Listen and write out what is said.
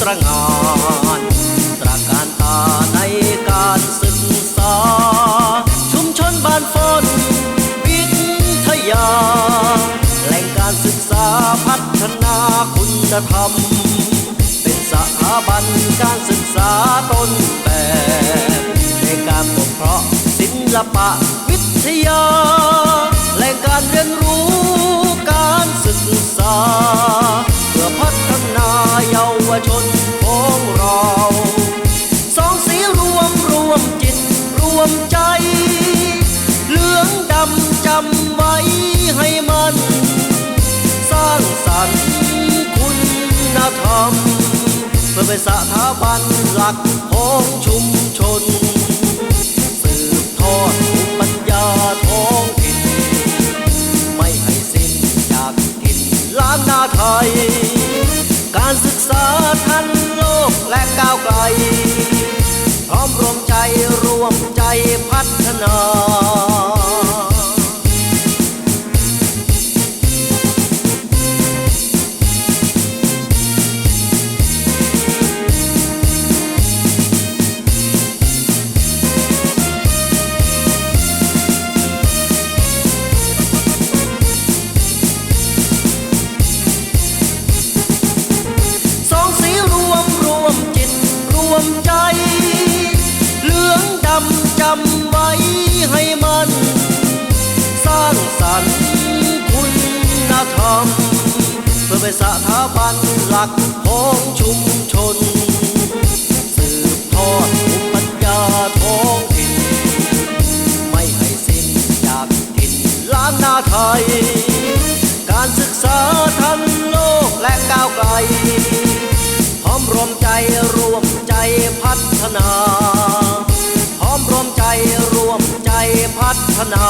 ตระหงานตระการตาในการศึกษา ชุมชนบ้านฟอนวิทยา แหล่งการศึกษาพัฒนาคุณธรรม เป็นสถาบันการศึกษาต้นแบบ ในการปกเพราะศิลปะวิทยา วมใจ เหลืองดำจำไว้ให้มัน สร้างสรรค์คุณธรรม เพื่อเป็นสถาบันหลักของชุมชน สืบทอดปัญญาท้องถิ่นไม่ให้สิ้นจากถิ่นล้านนาไทย การศึกษาทันโลกและก้าวไกลพร้อมรวมใจ พั ม เพื่อเป็นสถาบันหลักของชุมชน สืบทอดภูมิปัญญาท้องถิ่น ไม่ให้สิ้นจากถิ่นล้านนาไทย การศึกษาทันโลกและก้าวไกล พร้อมรวมใจรวมใจพัฒนา พร้อมรวมใจรวมใจพัฒนา